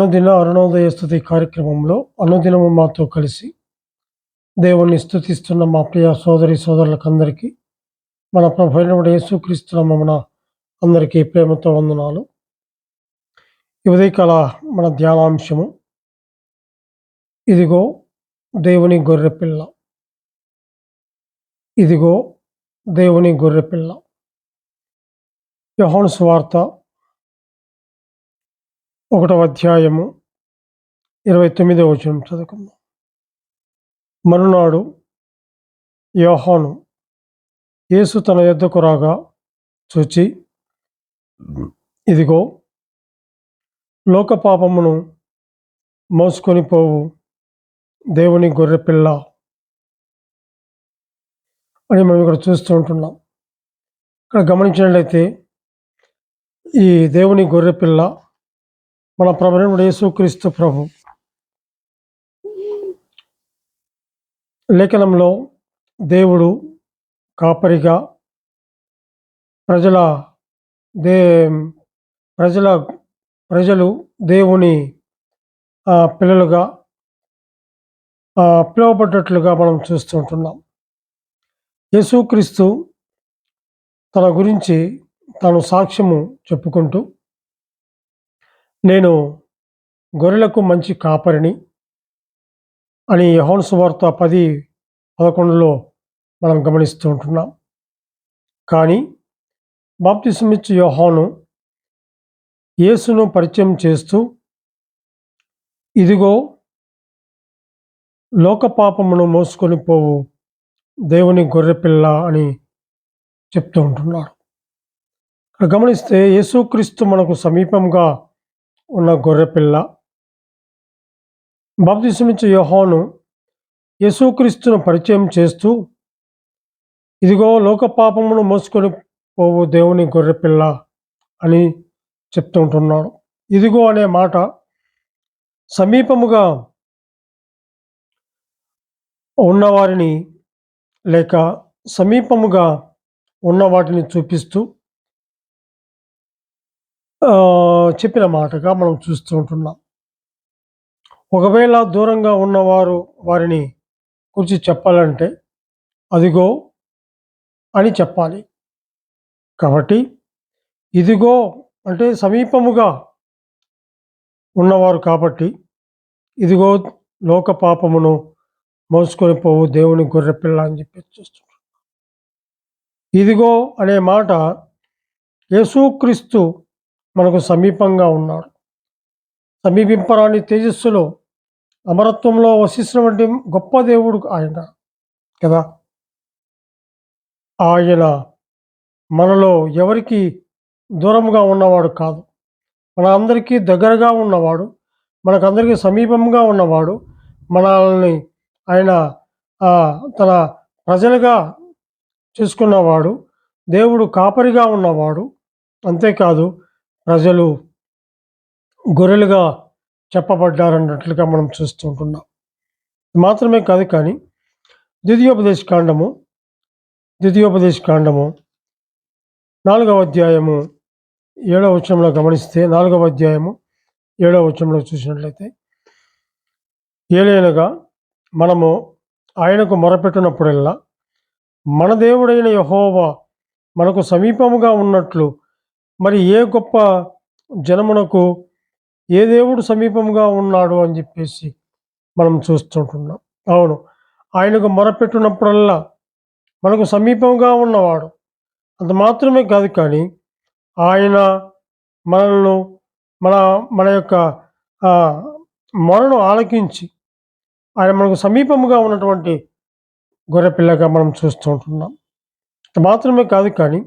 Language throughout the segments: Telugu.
అనుదిన అరుణోదయ స్థుతి కార్యక్రమంలో అనుదినము మాతో కలిసి దేవుణ్ణి స్థుతిస్తున్న మా ప్రియ సోదరి సోదరులకందరికీ మన ప్రభుత్వ యేసుక్రీస్తునమ్మన అందరికీ ప్రేమతో వందనాలు. ఈ ఉదయకాల మన ధ్యానాంశము ఇదిగో దేవుని గొర్రెపిల్ల ఇదిగో దేవుని గొర్రెపిల్ల యహోన్స్ వార్త ఒకటవ అధ్యాయము ఇరవై తొమ్మిదవ వచనం చదువుకుందాం. మరునాడు యోహాను యేసు తన యొద్దకు రాగా చూచి ఇదిగో లోక పాపమును మోసుకొని పోవు దేవుని గొర్రెపిల్ల అని మనం ఇక్కడ చూస్తూ ఉంటున్నాం. ఇక్కడ గమనించినట్లయితే ఈ దేవుని గొర్రెపిల్ల మన ప్రభుత్వ యేసుక్రీస్తు ప్రభు. లేఖనంలో దేవుడు కాపరిగా ప్రజల దే ప్రజల ప్రజలు దేవుని పిల్లలుగా పిలువబడ్డట్లుగా మనం చూస్తుంటున్నాం యేసుక్రీస్తు తన గురించి తాను సాక్ష్యము చెప్పుకుంటూ నేను గొర్రెలకు మంచి కాపరిని అని యెహోను సువార్త పది పదకొండులో మనం గమనిస్తూ ఉంటున్నాం. కానీ బాప్తిసమిచ్చు యోహాను యేసును పరిచయం చేస్తూ ఇదిగో లోకపాపమును మోసుకొని పోవు దేవుని గొర్రెపిల్ల అని చెప్తూ ఉంటున్నాడు. గమనిస్తే యేసుక్రీస్తు మనకు సమీపంగా ఉన్న గొర్రెపిల్ల. బాప్తిసమిచ్చే యోహాను యేసుక్రీస్తును పరిచయం చేస్తూ ఇదిగో లోక పాపమును మోసుకొని పోవు దేవుని గొర్రెపిల్ల అని చెప్తూ ఉంటున్నాడు. ఇదిగో అనే మాట సమీపముగా ఉన్నవారిని లేక సమీపముగా ఉన్న వాటిని చూపిస్తూ చెప్పిన మాటగా మనం చూస్తూ ఉంటున్నాం. ఒకవేళ దూరంగా ఉన్నవారు వారిని గురించి చెప్పాలంటే అదిగో అని చెప్పాలి. కాబట్టి ఇదిగో అంటే సమీపముగా ఉన్నవారు కాబట్టి ఇదిగో లోక పాపమును మోసుకొని పోవు దేవుని గొర్రెపిల్ల అని చెప్పి చూస్తున్నాం. ఇదిగో అనే మాట యేసుక్రీస్తు మనకు సమీపంగా ఉన్నాడు. సమీపింపరాని తేజస్సులో అమరత్వంలో వసిస్తున్నటువంటి గొప్ప దేవుడు ఆయన కదా? ఆయన మనలో ఎవరికి దూరంగా ఉన్నవాడు కాదు. మన అందరికీ దగ్గరగా ఉన్నవాడు మనకందరికీ సమీపంగా ఉన్నవాడు. మనల్ని ఆయన తన ప్రజలుగా చేసుకున్నవాడు దేవుడు కాపరిగా ఉన్నవాడు. అంతేకాదు ప్రజలు గొర్రెలుగా చెప్పబడ్డారన్నట్లుగా మనం చూస్తూ ఉంటున్నాం. మాత్రమే కాదు కానీ ద్వితీయోపదేశ కాండము ద్వితీయోపదేశ కాండము నాలుగవ అధ్యాయము ఏడవ వచనంలో గమనిస్తే నాలుగవ అధ్యాయము ఏడవ వచనంలో చూసినట్లయితే ఏలైనగా మనము ఆయనకు మొరపెట్టినప్పుడల్లా మన దేవుడైన యహోవా మనకు సమీపముగా ఉన్నట్లు మరి ఏ గొప్ప జనమునకు ఏ దేవుడు సమీపంగా ఉన్నాడు అని చెప్పేసి మనం చూస్తుంటున్నాం. అవును. ఆయనకు మొరపెట్టినప్పుడల్లా మనకు సమీపంగా ఉన్నవాడు. అంత మాత్రమే కాదు కానీ ఆయన మనల్ని మన మన యొక్క మొరను ఆలకించి ఆయన మనకు సమీపముగా ఉన్నటువంటి గొర్రెపిల్లగా మనం చూస్తూ ఉంటున్నాం అంత మాత్రమే కాదు కానీ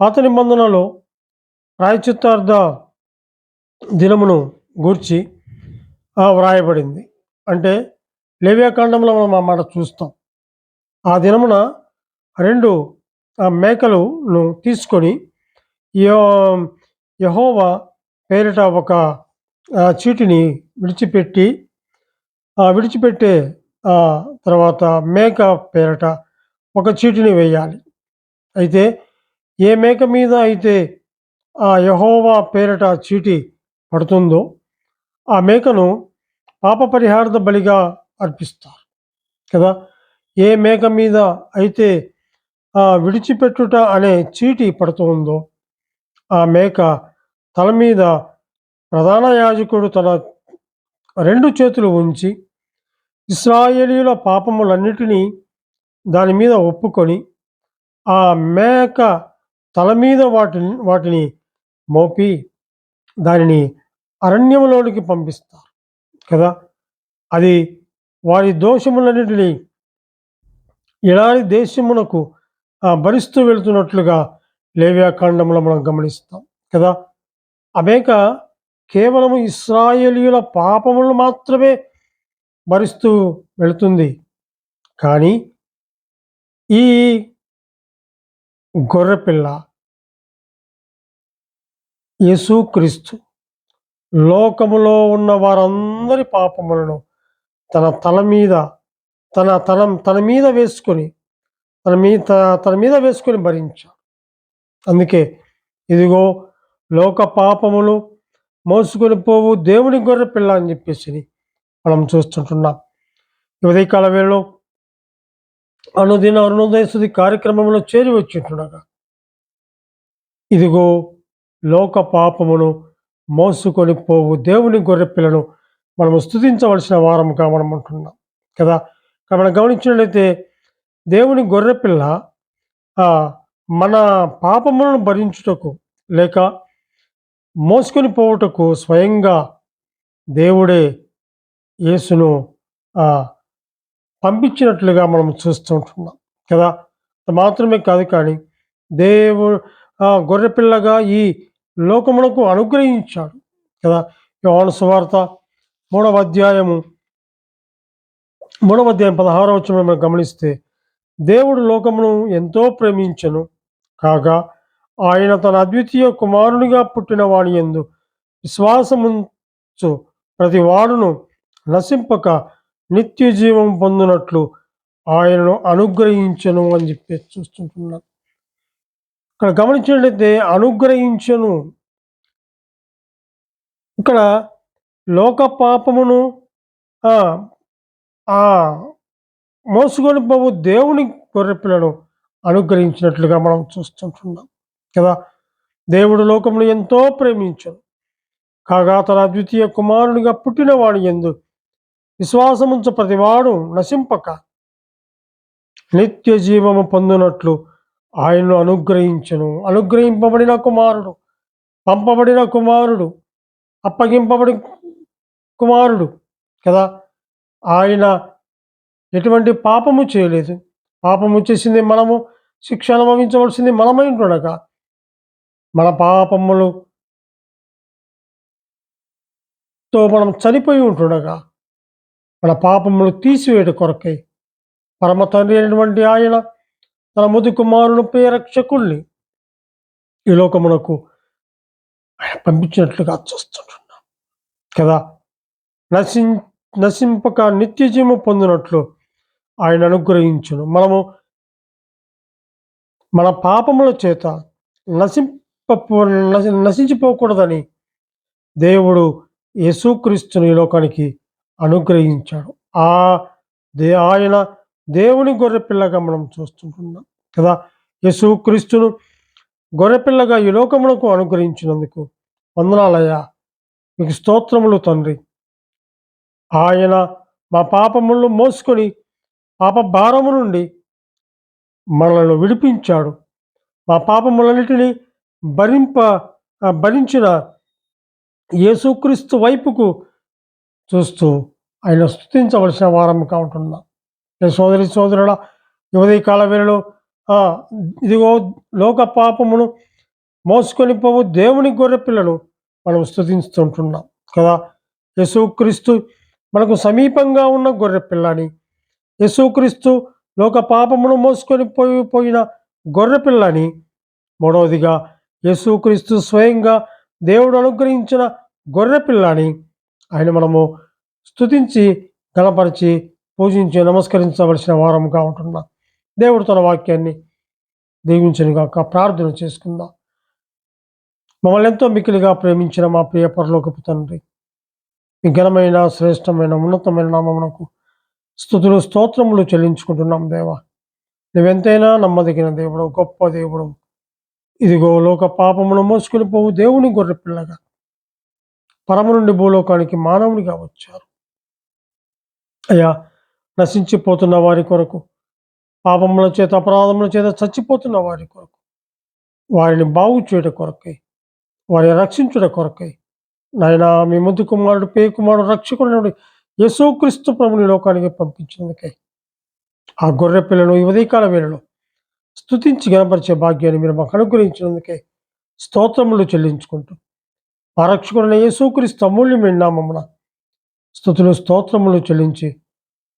పాత నిబంధనలో ప్రాయచిత్తార్థ దినమును గూర్చి వ్రాయబడింది. అంటే లేవ్యాకాండంలో మనం ఆ మాట చూస్తాం. ఆ దినమున రెండు ఆ మేకలను తీసుకొని యహోవా పేరిట ఒక చీటిని విడిచిపెట్టి ఆ విడిచిపెట్టే తర్వాత మేక పేరట ఒక చీటిని వేయాలి. అయితే ఏ మేక మీద అయితే ఆ యహోవా పేరిట చీటి పడుతుందో ఆ మేకను పాప పరిహార్థ బలిగా అర్పిస్తారు. కదా? ఏ మేక మీద అయితే ఆ విడిచిపెట్టుట అనే చీటి పడుతుందో ఆ మేక తల మీద ప్రధాన యాజకుడు తన రెండు చేతులు ఉంచి ఇస్రాయేలీల పాపములన్నిటినీ దాని మీద ఒప్పుకొని ఆ మేక తల మీద వాటిని వాటిని మోపి దానిని అరణ్యములోనికి పంపిస్తారు కదా? అది వారి దోషములన్నిటినీ ఎడారి దేశమునకు భరిస్తూ వెళుతున్నట్లుగా లేవ్యాకాండంలో మనం గమనిస్తాం కదా? అమేక కేవలము కేవలం ఇస్రాయేలీయుల పాపములను మాత్రమే భరిస్తూ వెళుతుంది. కానీ ఈ గొర్రెపిల్ల యేసుక్రీస్తు. లోకములో ఉన్న వారందరి పాపములను తన తల మీద తన తన తన మీద వేసుకొని తన మీద తన మీద వేసుకొని భరించాడు. అందుకే ఇదిగో లోక పాపములు మోసుకొని పోవు దేవుని గొర్రె పిల్ల అని చెప్పేసి మనం చూస్తుంటున్నాం. ఉదయకాల వేళలో అనుదిన అరుణోదయ సుది కార్యక్రమంలో చేరి వచ్చింటుండగా ఇదిగో లోక పాపమును మోసుకొని పోవు. దేవుని గొర్రెపిల్లను మనము స్థుతించవలసిన వారముగా మనం ఉంటున్నాం. కదా? మనం గమనించినట్లయితే దేవుని గొర్రెపిల్ల మన పాపములను భరించుటకు లేక మోసుకొని పోవుటకు స్వయంగా దేవుడే యేసును పంపించినట్లుగా మనం చూస్తూ ఉంటున్నాం. కదా? మాత్రమే కాదు కానీ దేవుడు గొర్రెపిల్లగా ఈ లోకమునకు అనుగ్రహించాడు. కదా? యోహాను సువార్త మూడవ అధ్యాయము మూడవ అధ్యాయం పదహారవ వచ్చిన మనం గమనిస్తే దేవుడు లోకమును ఎంతో ప్రేమించను. కాగా ఆయన తన అద్వితీయ కుమారునిగా పుట్టిన వాని ఎందు విశ్వాసముంచు ప్రతి వాడును నశింపక నిత్య జీవం పొందినట్లు ఆయనను అనుగ్రహించను అని చెప్పి చూస్తుంటున్నాను ఇక్కడ గమనించినట్లయితే అనుగ్రహించను. ఇక్కడ లోక పాపమును ఆ, మోసుకొని పోవు దేవుని గొర్రెపిల్లను అనుగ్రహించినట్లుగా మనం చూస్తుంటున్నాం కదా? దేవుడు లోకమును ఎంతో ప్రేమించను కాగా తన అద్వితీయ కుమారునిగా పుట్టినవాడు ఎందు విశ్వాసముంచ ప్రతివాడు నశింపక. నిత్య జీవము పొందినట్లు ఆయన్ను అనుగ్రహించను. అనుగ్రహింపబడిన కుమారుడు పంపబడిన కుమారుడు అప్పగింపబడి కుమారుడు కదా? ఆయన ఎటువంటి పాపము చేయలేదు. పాపము చేసింది మనము శిక్ష అనుభవించవలసింది మనమై ఉంటుండగా మన పాపములు తో మనం చనిపోయి ఉంటుండగా మన పాపములు తీసివేయడం కొరకై పరమ తండ్రి అయినటువంటి ఆయన తన ముదు కుమారుని ప్రియరక్షకుల్ని ఈ లోకమునకు ఆయన పంపించినట్లుగా చూస్తుంటున్నాం కదా? నశిం నశింపక నిత్యజీమ పొందినట్లు ఆయన అనుగ్రహించును. మనము మన పాపముల చేత నశింప నశించిపోకూడదని దేవుడు యేసుక్రీస్తుని ఈ లోకానికి అనుగ్రహించాడు. ఆ దే ఆయన దేవుని గొర్రెపిల్లగా మనం చూస్తుంటున్నాం కదా? యేసుక్రీస్తును గొర్రెపిల్లగా ఈ లోకమునకు అనుగ్రహించినందుకు వందనాలయ్యా. మీకు స్తోత్రములు తండ్రి. ఆయన మా పాపములను మోసుకొని పాప భారము నుండి మనలను విడిపించాడు. మా పాపములన్నిటినీ భరింప భరించిన యేసుక్రీస్తు వైపుకు చూస్తూ ఆయన స్థుతించవలసిన వారముగా ఉంటున్నాం. సోదరి సోదరుల యువదీ కాలవేళలో ఇదిగో లోక పాపమును మోసుకొని పోవు దేవుని గొర్రె పిల్లను మనం స్థుతిస్తుంటున్నాం కదా. యశుక్రీస్తు మనకు సమీపంగా ఉన్న గొర్రె పిల్లని. లోక పాపమును మోసుకొని పోయి పోయిన గొర్రె పిల్లని. మూడవదిగా యేసుక్రీస్తు స్వయంగా దేవుడు అనుగ్రహించిన గొర్రె పిల్లని. ఆయన మనము స్తుతించి గణపరిచి పూజించి నమస్కరించవలసిన వారముగా ఉంటున్నాం. దేవుడు తన వాక్యాన్ని దీవించను గాక. ప్రార్థన చేసుకుందాం. మమ్మల్ని ఎంతో మిక్కిలిగా ప్రేమించిన మా ప్రియ పరలోకపు తండ్రి మీ ఘనమైన శ్రేష్టమైన ఉన్నతమైన నామమునకు స్థుతులు స్తోత్రములు చెల్లించుకుంటున్నాం దేవా. నువ్వెంతైనా నమ్మదగిన దేవుడు గొప్ప దేవుడు ఇదిగో లోక పాపమును మోసుకుని పోవు దేవుని గొర్రె పిల్లగా. పరము నుండి భూలోకానికి మానవునిగా వచ్చారు. అయ్యా నశించిపోతున్న వారి కొరకు పాపముల చేత అపరాధముల చేత చచ్చిపోతున్న వారి కొరకు వారిని బాగు చేయట కొరకై వారిని రక్షించుట కొరకై. నాయన మీ ముద్దు కుమారుడు పే కుమారుడు రక్షకుడు యేసుక్రీస్తు ప్రభుని లోకానికి పంపించినందుకై ఆ గొర్రె పిల్లను ఈ ఉదయకాల వేళలో స్థుతించి గణపరిచే భాగ్యాన్ని మీరు మాకు అనుగ్రహించినందుకే స్తోత్రములు చెల్లించుకుంటూ. ఆ రక్షకుడైన యేసుక్రీస్తు అమూల్యమైన నామమున స్థుతులు స్తోత్రములు చెల్లించి